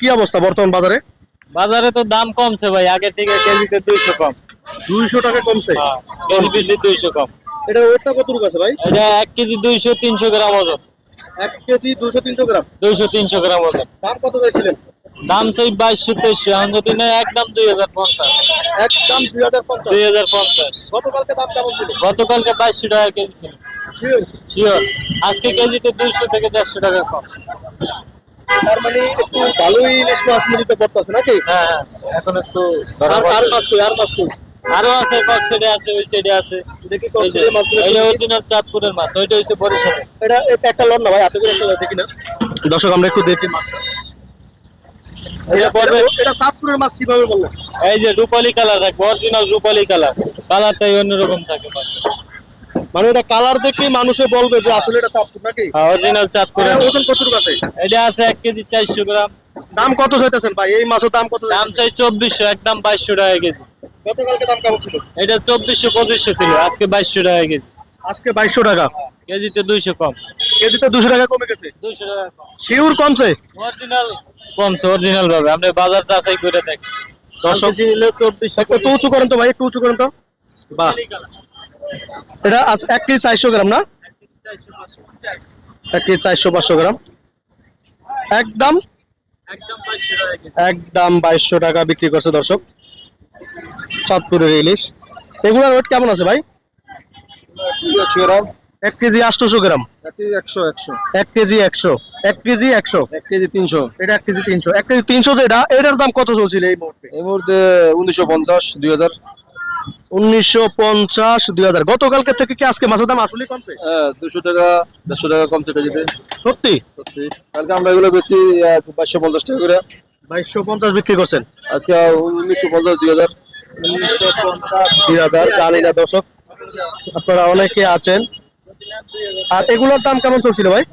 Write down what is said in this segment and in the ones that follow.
কি অবস্থা বর্তমান বাজারে? বাজারে তো দাম কমছে ভাই আগের থেকে কেজিতে দুইশো কম। দুইশো টাকা কমছে? হ্যাঁ, কেজি দুইশো কম। এটা ওয়েটটা কতটুকু আছে ভাই? এটা এক কেজি দুইশো তিনশো গ্রাম ওজন। এক কেজি দুশো তিনশো গ্রাম? দুইশো তিনশো গ্রাম ওজন। দাম কত চাইছিলেন? দাম চাই বাইশশো তেইশশো এখন যদি নেয় একদম দুই হাজার পঞ্চাশ। একদম দুই হাজার পঞ্চাশ। দুই হাজার পঞ্চাশ। গতকালকে দাম কেমন ছিল? গতকালকে বাইশশো টাকা কেজি ছিল? শিওর আজকে কেজিতে দুইশো থেকে দেড়শো টাকা কম। তার মানে একটু ভালোই ইলিশ মাছ মিলিতে পড়তেছে নাকি? হ্যাঁ হ্যাঁ এখন একটু আর আর মাছ কই আর মাছ কই আরও আছে কক সাইডে আছে ওই সাইডে আছে। দেখি এই যে, কক্সবাজারের মাছগুলো অরিজিনাল চাঁদপুরের মাছ ওইটা হচ্ছে বরিশালের এটা এটা একটা লন না ভাই হাতে করে একটা দেখি না। দর্শক আমরা একটু দেখি মাছটা। এটা চাঁদপুরের মাছ কীভাবে বললেন? এই যে রূপালী কালার থাকবে অরিজিনাল রূপালী কালার। কালারটাই অন্যরকম থাকে মাছে মানে এটা কালার দেখে মানুষে বলবে যে আসলে এটা চাঁদপুর নাকি? অরিজিনাল এটা মাছ। ওজন কতটুকু আছে? এটা আছে এক কেজি চারশো গ্রাম। দাম কত চাইতেছেন ভাই? এই মাছের দাম কত দাম চাই চব্বিশশো একদম বাইশশো টাকা কেজি। গতকালকে দাম কেমন ছিল? এটা চব্বিশশো পঁচিশশো ছিল আজকে বাইশশো টাকা কেজি। আজকে বাইশশো টাকা। কেজিতে দুইশো কম। কেজিতে দুশো টাকা কমে গেছে? দুইশো টাকা শিউর কমছে? অরিজিনাল কমছে অরিজিনাল ভাবে। আপনি বাজার যাচাই করে দেখেন দর্শক চব্বিশশো একটু উঁচু করেন তো ভাই একটু উঁচু করেন তো। বাহ। এটা এক কেজি চারশো গ্রাম না? এক কেজি চারশো পাঁচশো গ্রাম। একদম? একদম বাইশশো টাকা বিক্রি করছে দর্শক। চাঁদপুরের ইলিশ। এগুলোর ওয়েট কেমন আছে ভাই? এক কেজি আটশোশো গ্রাম। একশো একশো এক কেজি একশো। এক কেজি একশো। এক কেজি তিনশো। এটা এক কেজি তিনশো। এক কেজি তিনশো যেটা এটার দাম কত চলছিল এই মুহূর্তে? এই মুহূর্তে উনিশশো পঞ্চাশ দুই হাজার। উনিশশো পঞ্চাশ দুই হাজার। গতকালকে থেকে কি আজকে মাছের দাম আসলে কমছে? হ্যাঁ দুশো টাকা দেড়শো টাকা কমছে কেজিতে সত্যি? সত্যি। কালকে আমরা এগুলো বেশি বাইশশো পঞ্চাশ টাকা করে। বাইশশো পঞ্চাশ বিক্রি করছেন? আজকে উনিশশো পঞ্চাশ দুই হাজার। উনিশশো পঞ্চাশ। দুই হাজার জানি না দর্শক। আপনারা অনেকে আছেন। আর এগুলোর দাম কেমন চলছিল ভাই?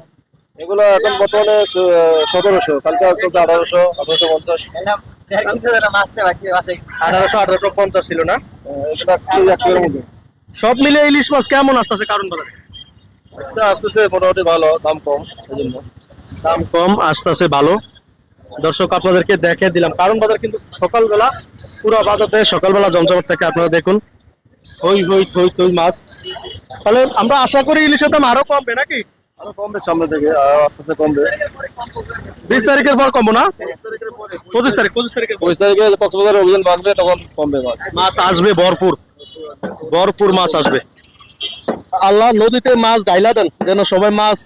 এগুলো এখন বর্তমানে সতেরোশো। কালকে চলছে আঠারোশো আঠারোশো পঞ্চাশ। আঠারোশো আঠারোশো পঞ্চাশ ছিল না? কেজি একশো সব মিলে ইলিশ মাছ কেমন আসতেছে কারণ বাজারে আজকে আসতেছে মোটামুটি ভালো দাম কম জন্য দাম কম আসতেছে ভালো। দর্শক আপনাদেরকে দেখে দিলাম। কারণ বাজার কিন্তু সকালবেলা পুরো বাজারতে সকালবেলা জমজমাট থেকে আপনারা দেখুন। হই হই থই থই মাছ। তাহলে আমরা আশা করি ইলিশের দাম আরও কমবে নাকি? আরও কমবে সামনে থেকে আস্তে আস্তে কমবে। বিশ তারিখের পর কমবো না? পঁচিশ তারিখ পঁচিশ তারিখে অভিযান তখন কমবে মাছ। মাছ আসবে ভরপুর। ভরপুর মাছ আসবে। আল্লাহ নদীতে মাছ ডাইলা দেন যেন সবাই মাছ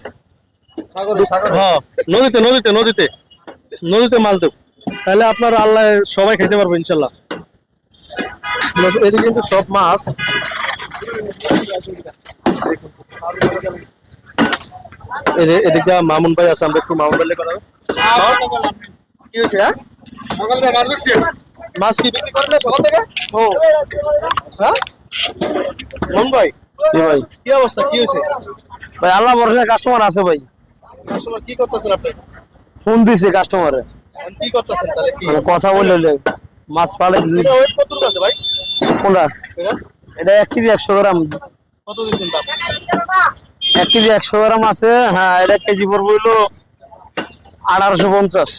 হ্যাঁ নদীতে নদীতে নদীতে। নদীতে মাছ দেব। তাহলে আপনার আল্লাহ সবাই খেতে পারব ইনশাল্লাহ। এদিকে কিন্তু সব মাছ। এদিকে মামুন ভাই আছে আমরা একটু মামুন ভাইলে কথা কি হয়েছে হ্যাঁ মাছ কি বিক্রি করলে সকাল থেকে? ও হ্যাঁ? মন ভাই? কি ভাই। কি অবস্থা? কি হয়েছে? ভাই আল্লাহ ভরসা কাস্টমার আছে ভাই। আসলে কি করতেছেন আপনি? ফোন দিছে কাস্টমারে এখন কি করতেছেন তাহলে? কি? কথা বললে মাছ পালে এটা ওয়েট কত আছে ভাই? কোনটা? এটা? এটা এক কেজি একশো গ্রাম। কত দিচ্ছেন দাম? এক কেজি একশো গ্রাম আছে। হ্যাঁ এটা কেজি পড়ব হইল আঠারোশো পঞ্চাশ।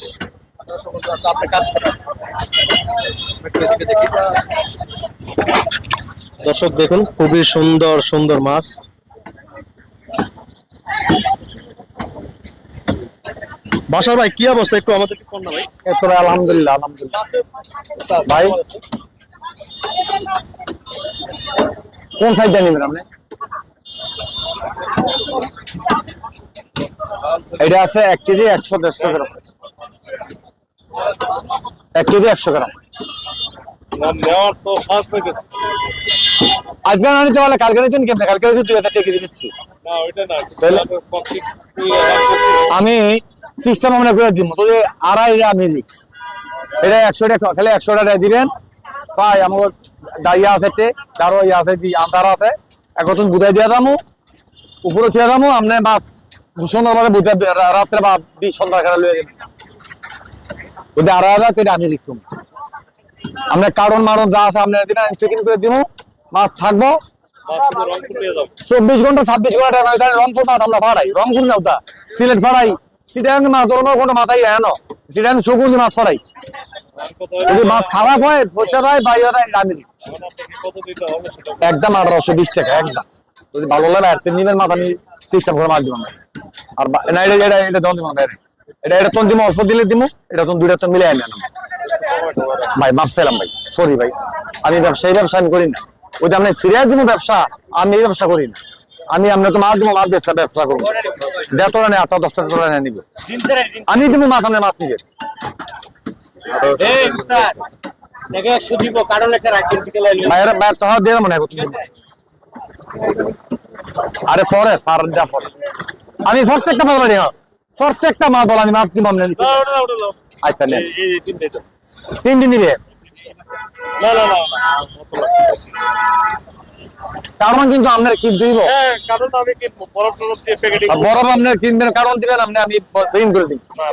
দর্শক দেখুন খুবই সুন্দর সুন্দর মাছ। বাসার ভাই কি অবস্থা? একটু আমাদের ভাই। এরপরে আলহামদুলিল্লাহ আলহামদুলিল্লাহ। ভাই কোন সাইজটা নেবেন আপনি? এটা আছে এক কেজি একশো দেড়শো গ্রাম। এক কেজি একশো গ্রাম। আজকে না নিতে পারলে কালকে নিতেন কেমন কালকে দুই হাজার কেজি নিচ্ছি? আমি সিস্টেম আমরা করে দিব, তো আড়াই আমি এটা একশো টাকা খালি একশো টাকা দিবেন। পাই, আমার ডাইয়া আছে তে কারও ইয়া আছে আন্ধার আছে। এখন বুঝাই দিয়া দামু। উপরে দিয়ে দামু আপনি বা সুন্দরভাবে বুঝাই রাত্রে বা সন্ধ্যা খেলা লয়ে যদি আড়াই হাজার কেটে আমি লিখছুম আপনার কারণ মারণ যা আছে আপনি দিবেন চেকিং করে দিব মাছ থাকব। চব্বিশ ঘণ্টা, ছাব্বিশ ঘণ্টা রংপুর মাছ আমরা ভাড়াই। রংপুর না ওটা? সিলেট ভাড়াই। চিটাং মাছ ধরবার কোনো মাথায় এনো চিটাং সবুজ মাছ ছড়াই যদি মাছ খারাপ হয়, পচা হয় বাইরে হয় আমি সেটা একদম আঠারোশো বিশ টাকা, একদম। যদি ভালো লাগে আর নিবেন মাথা আমি সিস্টেম করে মাছ দিব না। আর না এটা এটা এটা তখন দিব না এটা এটা দিব অল্প দিলে দিব এটা তখন দুইটা তো মিলে আনলাম ভাই মাপ চাইলাম ভাই সরি ভাই। আমি ব্যবসা এই ব্যবসা আমি করি না। ওই যে আপনি ফিরে দিব ব্যবসা আমি এই ব্যবসা করি না। আমি আপনি তো মাছ দিব মাছ ব্যবসা ব্যবসা করব। টাকা নেই আটটা দশটা টাকা নেই নিবে। আমি দিব মাছ আপনি মাছ নিবে। বাইরে বাইরে তো দিয়ে মনে হয় আরে পরে যা পরে। আমি প্রত্যেকটা মাছ বলি প্রত্যেকটা মাছ বল আমি মাছ দিব আপনি আচ্ছা নেন। তিন দিন কারণ কিন্তু আপনার দিব। হ্যাঁ কারণ বরফ আপনার কিনবেন দিবেন আপনি আমি করে দিই। না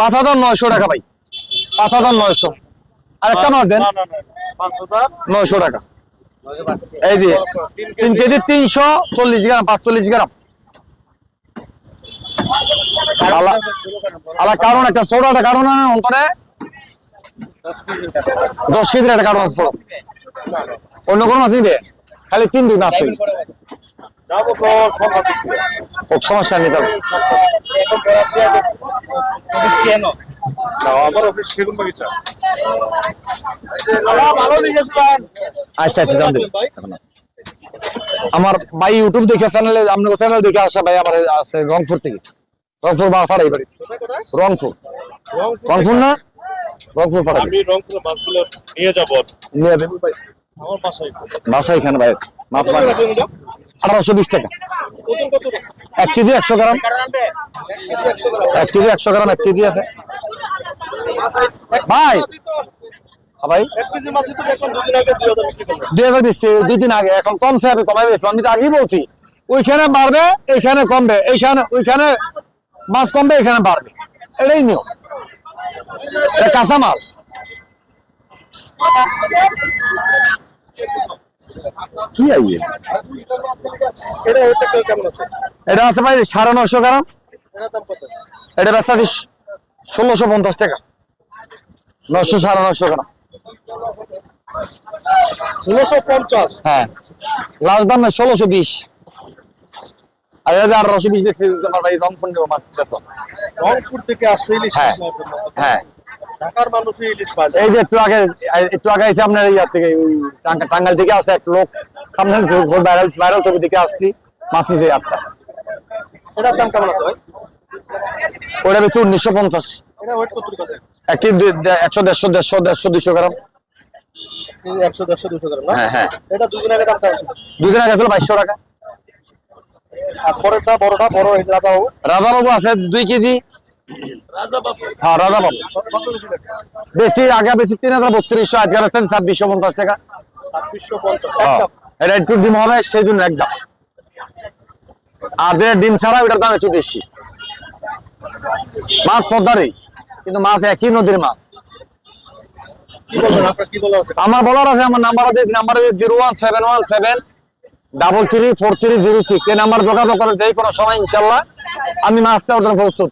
পাঁচ হাজার নয়শো টাকা ভাই। পাঁচ হাজার নয়শো। আর একটা মাছ দেন নয়শো টাকা। এই যে তিন কেজি তিনশো চল্লিশ গ্রাম পাঁচচল্লিশ গ্রাম। আলা- কারণ একটা ছোটটা কারণ আছে অন্তরে। দশ কেজির একটা কারণ আছে অন্য কোনো মাছ নিবে খালি তিন দিন মাছ সমস্যা কেন? আমার অফিস সেগুন বাগিচা আচ্ছা আচ্ছা আমার ভাই ইউটিউব দেখে চ্যানেলে আপনার চ্যানেল দেখে আসা ভাই আমার আছে রংপুর থেকে। রংপুর বা ফাড়াই বাড়ি। রংপুর। রংপুর। না? রংপুর ফাড়াই আমি রংপুরের মাছগুলো নিয়ে যাব। নিয়ে দেবো ভাই। আমার বাসায়। বাসা এখানে ভাই। মাছ মানে আঠারোশো বিশ টাকা। এক কেজি একশো গ্রাম। এক কেজি একশো গ্রাম এক কেজি আছে। ভাই। হ্যাঁ ভাই। দুই দুই দিন আগে। এখন কমছে আমি ওইখানে বাড়বে, এইখানে কমবে। এইখানে, ওইখানে মাছ কমবে এখানে বাড়বে। এটাই নিয়ম। কি এটা আছে? এটা আছে ভাই সাড়ে নশো গ্রাম। এটার দাম কত? এটা বিশ ষোলোশো পঞ্চাশ টাকা। নশো সাড়ে নশো গ্রাম। ষোলোশো পঞ্চাশ? হ্যাঁ। লাস্ট দাম না ষোলোশো বিশ। আর এটা আঠারোশো বিশ দেখতে তোমার ভাই রংপুর নেব মাছ। রংপুর থেকে আসছে হ্যাঁ। হ্যাঁ। ঢাকার মানুষই ইলিশ এই যে একটু আগে একটু আগে এসে আপনার ইয়ার থেকে ওই টাঙ্গা- টাঙ্গাইল থেকে আসছে এক লোক। সামনে ভাইরাল ভাইরাল ছবি থেকে আসছি মাছ নিতে এটার দাম কেমন আছে ভাই? ওটা বেশি উনিশশো পঞ্চাশ। এটা ওয়েট কত আছে? একটি একশো দেড়শো দেড়শো দেড়শো দুশো গ্রাম। একশো দেড়শো দুশো গ্রাম হ্যাঁ হ্যাঁ। এটা দুদিন আগে দাম দুদিন আগে ছিল বাইশশো টাকা। পরেরটা বড়টা বড় এই রাজা বাবু রাজাবাবু আছে দুই কেজি। রাজা বাবু হ্যাঁ রাজাবাবু। বেশি আগে বেশি তিন হাজার বত্রিশশো আজকে আছেন ছাব্বিশশো পঞ্চাশ টাকা। ছাব্বিশশো পঞ্চাশ। এটা একটু ডিম হবে সেই জন্য একদম। আর ডিম ছাড়া ওটার দাম একটু বেশি। মাছ পদ্মারই, কিন্তু মাছ একই নদীর মাছ। আমার বলার আছে, আমার নাম্বার আছে নাম্বার আছে zero one seven one seven double three four three zero six এই নাম্বার যোগাযোগ করে যে কোনো সময়, ইনশাল্লাহ। আমি মাছটা ওঠার প্রস্তুত